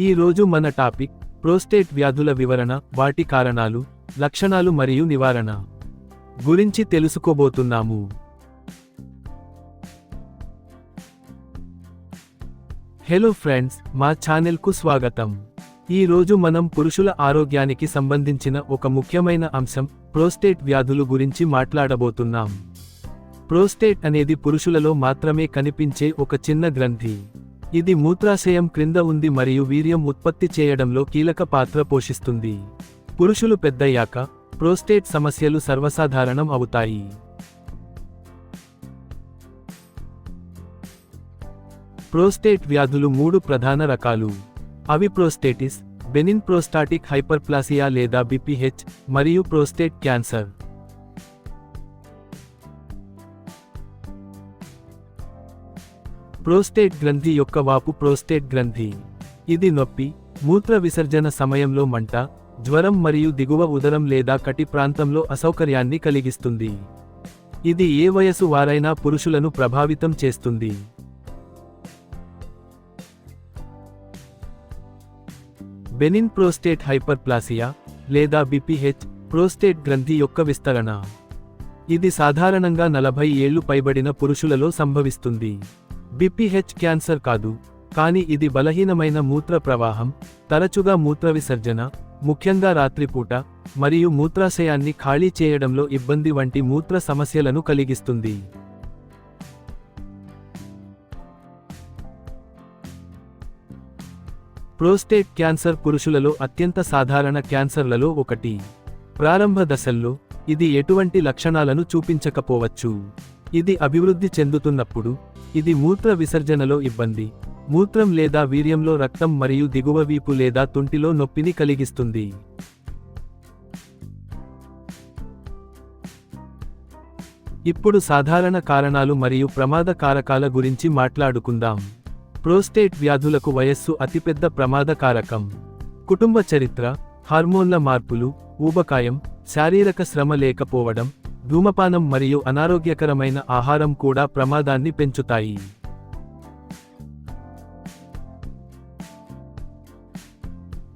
ఈ రోజు మన టాపిక్ ప్రోస్టేట్ వ్యాధుల వివరణ వాటి కారణాలు లక్షణాలు మరియు నివారణ గురించి తెలుసుకోబోతున్నాము. హలో ఫ్రెండ్స్ మా ఛానల్కు స్వాగతం. ఈ రోజు మనం పురుషుల ఆరోగ్యానికి సంబంధించిన ఒక ముఖ్యమైన అంశం ప్రోస్టేట్ వ్యాధులు గురించి మాట్లాడబోతున్నాం. ప్రోస్టేట్ అనేది పురుషులలో మాత్రమే కనిపించే ఒక చిన్న గ్రంథి. ఇది మూత్రాశయం క్రింద ఉంది మరియు వీర్యం ఉత్పత్తి చేయడంలో కీలక పాత్ర పోషిస్తుంది. పురుషులు పెద్దయ్యాక ప్రోస్టేట్ సమస్యలు సర్వసాధారణం అవుతాయి. ప్రోస్టేట్ వ్యాధులు మూడు ప్రధాన రకాలు. అవి ప్రోస్టేటిస్ బెనిన్ ప్రోస్టాటిక్ హైపర్ప్లాసియా లేదా బిపిహెచ్ మరియు ప్రోస్టేట్ క్యాన్సర్. ప్రోస్టేట్ గ్రంథి యొక్క వాపు ప్రోస్టేట్ గ్రంథి. ఇది నొప్పి మూత్ర విసర్జన సమయంలో మంట జ్వరం మరియు దిగువ ఉదరం లేదా కటి ప్రాంతంలో అసౌకర్యాన్ని కలిగిస్తుంది. ఇది ఏ వయసు వారైనా పురుషులను ప్రభావితం చేస్తుంది. బెనిన్ ప్రోస్టేట్ హైపర్ప్లాసియా లేదా బిపిహెచ్ ప్రోస్టేట్ గ్రంథి యొక్క విస్తరణ. ఇది సాధారణంగా నలభై ఏళ్ళు పైబడిన పురుషులలో సంభవిస్తుంది. బిపిహెచ్ క్యాన్సర్ కాదు కానీ ఇది బలహీనమైన మూత్ర ప్రవాహం తరచుగా మూత్ర విసర్జన ముఖ్యంగా రాత్రిపూట మరియు మూత్రాశయాన్ని ఖాళీ చేయడంలో ఇబ్బంది వంటి మూత్ర సమస్యలను కలిగిస్తుంది. ప్రోస్టేట్ క్యాన్సర్ పురుషులలో అత్యంత సాధారణ క్యాన్సర్లలో ఒకటి. ప్రారంభ దశల్లో ఇది ఎటువంటి లక్షణాలను చూపించకపోవచ్చు. ఇది అభివృద్ధి చెందుతున్నప్పుడు ఇది మూత్ర విసర్జనలో ఇబ్బంది. మూత్రం లేదా వీర్యంలో రక్తం మరియు దిగువ వీపు లేదా తుంటిలో నొప్పిని కలిగిస్తుంది. ఇప్పుడు సాధారణ కారణాలు మరియు ప్రమాద కారకాల గురించి మాట్లాడుకుందాం. ప్రోస్టేట్ వ్యాధులకు వయస్సు అతిపెద్ద ప్రమాద కారకం కుటుంబ చరిత్ర హార్మోన్ల మార్పులు ఊబకాయం శారీరక శ్రమ లేకపోవడం ధూమపానం మరియు అనారోగ్యకరమైన ఆహారం కూడా ప్రమాదాన్ని పెంచుతాయి.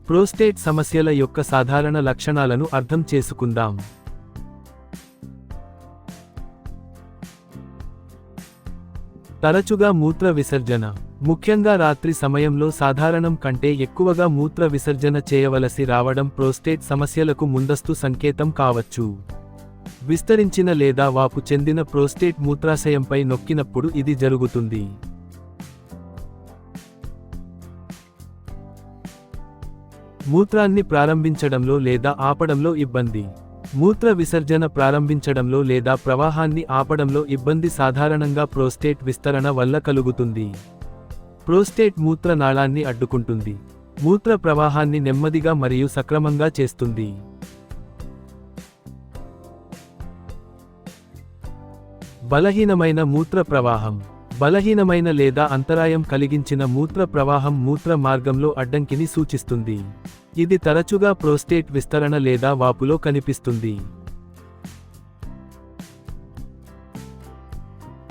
ప్రోస్టేట్ సమస్యల యొక్క సాధారణ లక్షణాలను అర్థం చేసుకుందాం. తరచుగా మూత్ర విసర్జన. ముఖ్యంగా రాత్రి సమయంలో సాధారణం కంటే ఎక్కువగా మూత్ర విసర్జన చేయవలసి రావడం ప్రోస్టేట్ సమస్యలకు ముందస్తు సంకేతం కావచ్చు. విస్తరించిన లేదా వాపు చెందిన ప్రోస్టేట్ మూత్రాశయంపై నొక్కినప్పుడు ఇది జరుగుతుంది. మూత్రాన్ని ప్రారంభించడంలో లేదా ఆపడంలో ఇబ్బంది. మూత్ర విసర్జన ప్రారంభించడంలో లేదా ప్రవాహాన్ని ఆపడంలో ఇబ్బంది సాధారణంగా ప్రోస్టేట్ విస్తరణ వల్ల కలుగుతుంది. ప్రోస్టేట్ మూత్ర నాళాన్ని అడ్డుకుంటుంది. మూత్ర ప్రవాహాన్ని నెమ్మదిగా మరియు సక్రమంగా చేస్తుంది. బలహీనమైన మూత్ర ప్రవాహం. బలహీనమైన లేదా అంతరాయం కలిగించిన మూత్ర ప్రవాహం మూత్ర మార్గంలో అడ్డంకిని సూచిస్తుంది. ఇది తరచుగా ప్రోస్టేట్ విస్తరణ లేదా వాపులో కనిపిస్తుంది.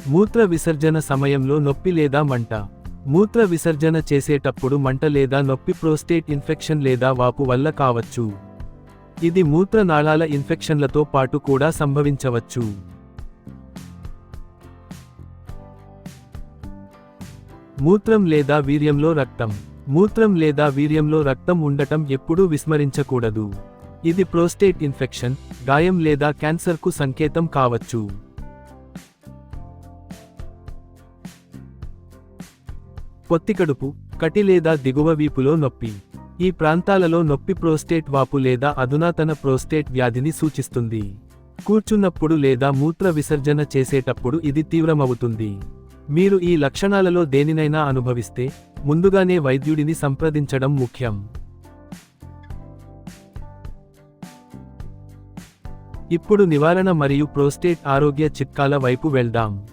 మూత్ర విసర్జన సమయంలో నొప్పి లేదా మంట. మూత్ర విసర్జన చేసేటప్పుడు మంట లేదా నొప్పి ప్రోస్టేట్ ఇన్ఫెక్షన్ లేదా వాపు వల్ల కావచ్చు. ఇది మూత్ర నాళాల ఇన్ఫెక్షన్లతో పాటు కూడా సంభవించవచ్చు. మూత్రం లేదా వీర్యంలో రక్తం. మూత్రం లేదా వీర్యంలో రక్తం ఉండటం ఎప్పుడూ విస్మరించకూడదు. ఇది ప్రోస్టేట్ ఇన్ఫెక్షన్ గాయం లేదా క్యాన్సర్కు సంకేతం కావచ్చు. పొత్తికడుపు కటి లేదా దిగువ వీపులో నొప్పి. ఈ ప్రాంతాలలో నొప్పి ప్రోస్టేట్ వాపు లేదా అధునాతన ప్రోస్టేట్ వ్యాధిని సూచిస్తుంది. కూర్చున్నప్పుడు లేదా మూత్ర విసర్జన చేసేటప్పుడు ఇది తీవ్రమవుతుంది. మీరు ఈ లక్షణాలలో దేనినైనా అనుభవిస్తే ముందుగానే వైద్యుడిని సంప్రదించడం ముఖ్యం. ఇప్పుడు నివారణ మరియు ప్రోస్టేట్ ఆరోగ్య చిట్కాల వైపు వెళ్దాం.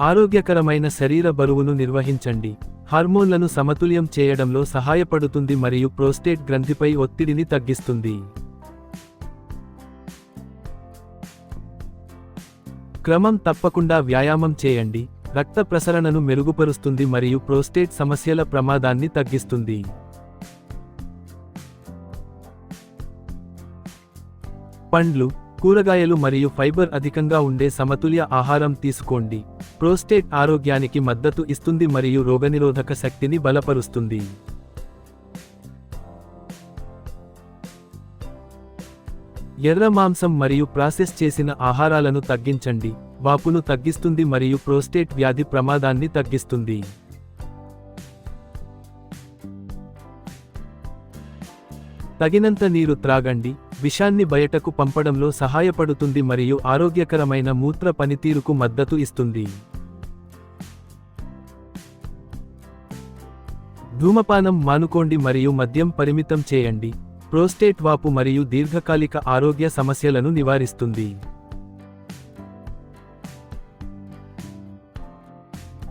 ఆరోగ్యకరమైన శరీర బరువును నిర్వహించండి. హార్మోన్లను సమతుల్యం చేయడంలో సహాయపడుతుంది మరియు ప్రోస్టేట్ గ్రంథిపై ఒత్తిడిని తగ్గిస్తుంది. క్రమం తప్పకుండా వ్యాయామం చేయండి. రక్త ప్రసరణను మెరుగుపరుస్తుంది మరియు ప్రోస్టేట్ సమస్యల ప్రమాదాన్ని తగ్గిస్తుంది. పండ్లు కూరగాయలు మరియు ఫైబర్ అధికంగా ఉండే సమతుల్య ఆహారం తీసుకోండి. ప్రోస్టేట్ ఆరోగ్యానికి మద్దతు ఇస్తుంది మరియు రోగనిరోధక శక్తిని బలపరుస్తుంది. ఎర్ర మాంసం మరియు ప్రాసెస్ చేసిన ఆహారాలను తగ్గించండి. వాపును తగ్గిస్తుంది మరియు ప్రోస్టేట్ వ్యాధి ప్రమాదాన్ని తగ్గిస్తుంది. తగినంత నీరు త్రాగండి. విషాన్ని బయటకు పంపడంలో సహాయపడుతుంది మరియు ఆరోగ్యకరమైన మూత్ర పనితీరుకు మద్దతు ఇస్తుంది. ధూమపానం మానుకోండి మరియు మద్యం పరిమితం చేయండి. ప్రోస్టేట్ వాపు మరియు దీర్ఘకాలిక ఆరోగ్య సమస్యలను నివారిస్తుంది.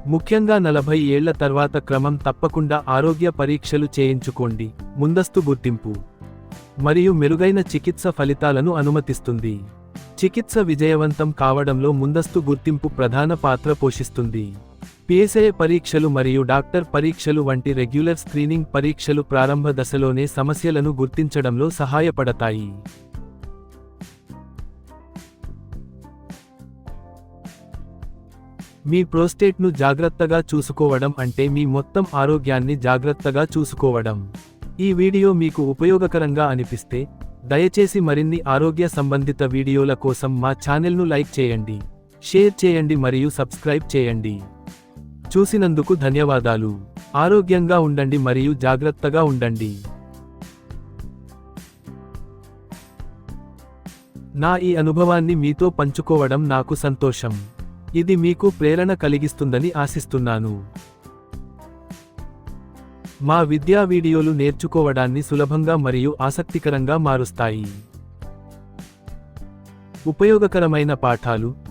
ముఖ్యంగా నలభై ఏళ్ళ తర్వాత క్రమం తప్పకుండా ఆరోగ్య పరీక్షలు చేయించుకోండి. ముందస్తు గుర్తింపు. మరియు మెరుగైన చికిత్స ఫలితాలను అనుమతిస్తుంది. చికిత్స విజయవంతం కావడంలో ముందస్తు గుర్తింపు ప్రధాన పాత్ర పోషిస్తుంది. పిఎస్ఏ పరీక్షలు మరియు డాక్టర్ పరీక్షలు వంటి రెగ్యులర్ స్క్రీనింగ్ పరీక్షలు ప్రారంభ దశలోనే సమస్యలను గుర్తించడంలో సహాయపడతాయి. మీ ప్రోస్టేట్ను జాగ్రత్తగా చూసుకోవడం అంటే మీ మొత్తం ఆరోగ్యాన్ని జాగ్రత్తగా చూసుకోవడం. ఈ వీడియో మీకు ఉపయోగకరంగా అనిపిస్తే దయచేసి మరిన్ని ఆరోగ్య సంబంధిత వీడియోల కోసం మా ఛానల్ను లైక్ చేయండి. షేర్ చేయండి మరియు సబ్స్క్రైబ్ చేయండి. చూసినందుకు ధన్యవాదాలు. ఆరోగ్యంగా ఉండండి మరియు జాగ్రత్తగా ఉండండి. నా ఈ అనుభవాన్ని మీతో పంచుకోవడం నాకు సంతోషం. ఇది మీకు ప్రేరణ కలిగిస్తుందని ఆశిస్తున్నాను. మా విద్యా వీడియోలు నేర్చుకోవడాన్ని సులభంగా మరియు ఆసక్తికరంగా మారుస్తాయి. ఉపయోగకరమైన పాఠాలు